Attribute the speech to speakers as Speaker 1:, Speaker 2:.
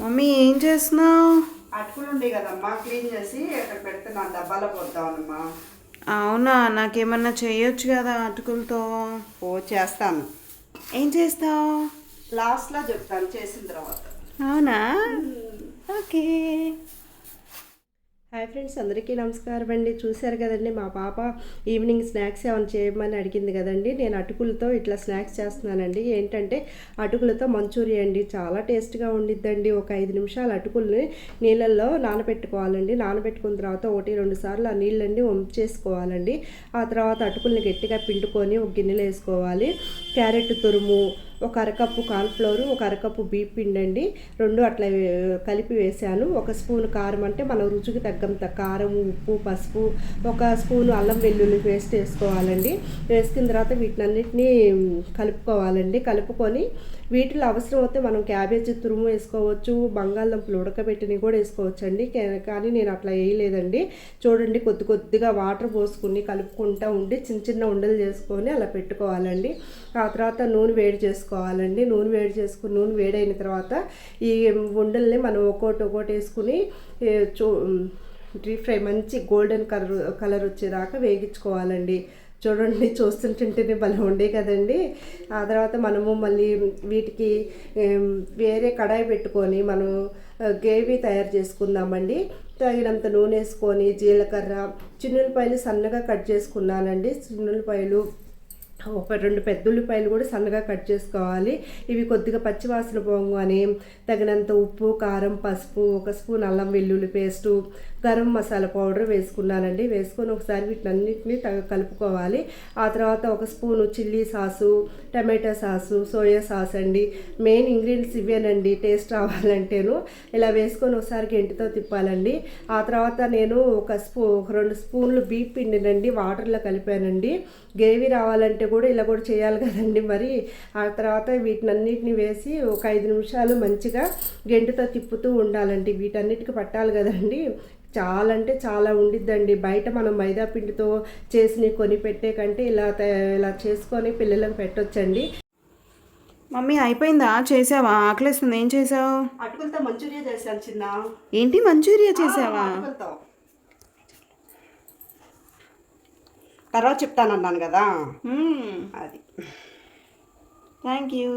Speaker 1: Mummy ఏం చేస్తున్నావు?
Speaker 2: అటుకులు ఉండే కదమ్మా క్లీన్ చేసి అక్కడ పెడుతున్నాను డబ్బాలో పోతామమ్మా
Speaker 1: అవునా నాకేమన్నా చేయొచ్చు కదా అటుకులతో?
Speaker 2: ఓ చేస్తాను.
Speaker 1: ఏం చేస్తావు?
Speaker 2: లాస్ట్లో చెప్తాను చేసిన తర్వాత.
Speaker 1: అవునా? ఓకే.
Speaker 3: హాయ్ ఫ్రెండ్స్ అందరికీ నమస్కారం అండి. చూశారు కదండి మా పాప ఈవినింగ్ స్నాక్స్ ఏమైనా చేయమని అడిగింది కదండి. నేను అటుకులతో ఇట్లా స్నాక్స్ చేస్తున్నానండి. ఏంటంటే అటుకులతో మంచూరియా అండి. చాలా టేస్ట్గా ఉండిద్దండి. ఒక ఐదు నిమిషాలు అటుకుల్ని నీళ్ళల్లో నానబెట్టుకోవాలండి. నానబెట్టుకున్న తర్వాత ఒకటి రెండు సార్లు ఆ నీళ్ళండి వంచేసుకోవాలండి ఆ తర్వాత అటుకుల్ని గట్టిగా పిండుకొని ఒక గిన్నెలో వేసుకోవాలి. క్యారెట్ తురుము ఒక అరకప్పు కార్న్ఫ్లోర్ ఒక అరకప్పు బీప్ పిండి అండి రెండు అట్లా కలిపి వేసాను ఒక స్పూన్ కారం అంటే మన రుచికి తగ్గంత కారం ఉప్పు పసుపు ఒక స్పూన్ అల్లం వెల్లుల్లి పేస్ట్ వేసుకోవాలండి. వేసుకున్న తర్వాత వీటినన్నిటినీ కలుపుకోవాలండి. కలుపుకొని వీటిలో అవసరం అయితే మనం క్యాబేజీ తురుము వేసుకోవచ్చు బంగాళదుంపలు ఉడకబెట్టినవి కూడా వేసుకోవచ్చు అండి కానీ నేను అట్లా వేయలేదండి. చూడండి కొద్ది కొద్దిగా వాటర్ పోసుకుని కలుపుకుంటా ఉండి చిన్న చిన్న ఉండలు చేసుకొని అలా పెట్టుకోవాలండి. ఆ తర్వాత నూనె వేడి చేసుకోవాలండి నూనె వేడి చేసుకుని నూనె వేడైన తర్వాత ఈ ఉండల్ని మనం ఒక్కోటి ఒక్కోటి వేసుకుని చూ డీప్ ఫ్రై మంచి గోల్డెన్ కలర్ కలర్ వచ్చేదాకా వేగించుకోవాలండి. చూడండి చూస్తుంటుంటేనే భలే ఉండే కదండి. ఆ తర్వాత మనము మళ్ళీ వీటికి వేరే కడాయి పెట్టుకొని మనం గ్రేవీ తయారు చేసుకుందామండి. తగినంత నూనె వేసుకొని జీలకర్ర చిన్నులపాయలు సన్నగా కట్ చేసుకున్నానండి. చిన్నులపాయలు ఒక రెండు పెద్ద ఉల్లిపాయలు కూడా సన్నగా కట్ చేసుకోవాలి. ఇవి కొద్దిగా పచ్చివాసన పోగానే తగినంత ఉప్పు కారం పసుపు ఒక స్పూన్ అల్లం వెల్లుల్లి పేస్టు గరం మసాలా పౌడర్ వేసుకున్నానండి. వేసుకొని ఒకసారి వీటినన్నింటినీ కలుపుకోవాలి. ఆ తర్వాత ఒక spoon chilli sauce tomato sauce soya sauce అండి. మెయిన్ ఇంగ్రీడియంట్స్ ఇవేనండి. టేస్ట్ రావాలంటేను. ఇలా వేసుకొని ఒకసారి గెంటితో తిప్పాలండి. ఆ తర్వాత నేను ఒక స్పూ ఒక రెండు స్పూన్లు బీప్ పిండినండి. వాటర్లో కలిపానండి. గ్రేవీ రావాలంటే కూడా ఇలా కూడా చేయాలి కదండి మరి. ఆ తర్వాత వీటినన్నిటిని వేసి ఒక ఐదు నిమిషాలు మంచిగా గెంటుతో తిప్పుతూ ఉండాలండి. వీటన్నిటికి పట్టాలి కదండి. చాలా అంటే చాలా ఉండిద్దండి. బయట మనం మైదా పిండితో చేసి కొని పెట్టే కంటే ఇలా ఇలా చేసుకొని పిల్లలకు పెట్టొచ్చండి.
Speaker 1: మమ్మీ అయిపోయిందా? చేసావా? ఆకలిస్తుంది. ఏం చేసావు?
Speaker 2: అటుకులతో మంచూరియా చేశాను చిన్న.
Speaker 1: ఏంటి మంచూరియా చేసావా?
Speaker 2: తర్వాత చెప్తానన్నాను కదా. అది.
Speaker 1: Thank you.